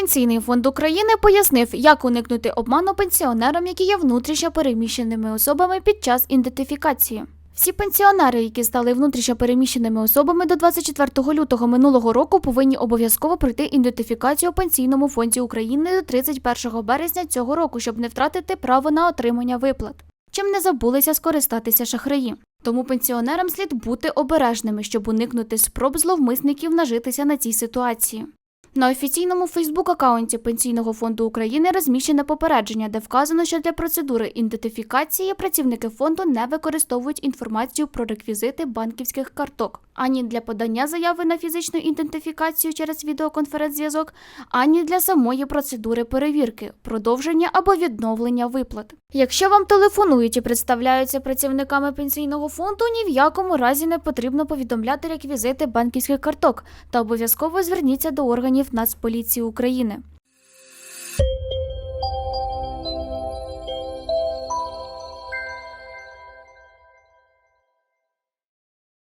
Пенсійний фонд України пояснив, як уникнути обману пенсіонерам, які є внутрішньо переміщеними особами під час ідентифікації. Всі пенсіонери, які стали внутрішньо переміщеними особами до 24 лютого минулого року, повинні обов'язково пройти ідентифікацію у пенсійному фонді України до 31 березня цього року, щоб не втратити право на отримання виплат. Чим не забулися скористатися шахраї. Тому пенсіонерам слід бути обережними, щоб уникнути спроб зловмисників нажитися на цій ситуації. На офіційному Фейсбук-аккаунті Пенсійного фонду України розміщене попередження, де вказано, що для процедури ідентифікації працівники фонду не використовують інформацію про реквізити банківських карток ані для подання заяви на фізичну ідентифікацію через відеоконференц-зв'язок, ані для самої процедури перевірки, продовження або відновлення виплат. Якщо вам телефонують і представляються працівниками пенсійного фонду, ні в якому разі не потрібно повідомляти реквізити банківських карток та обов'язково зверніться до органів Нацполіції України.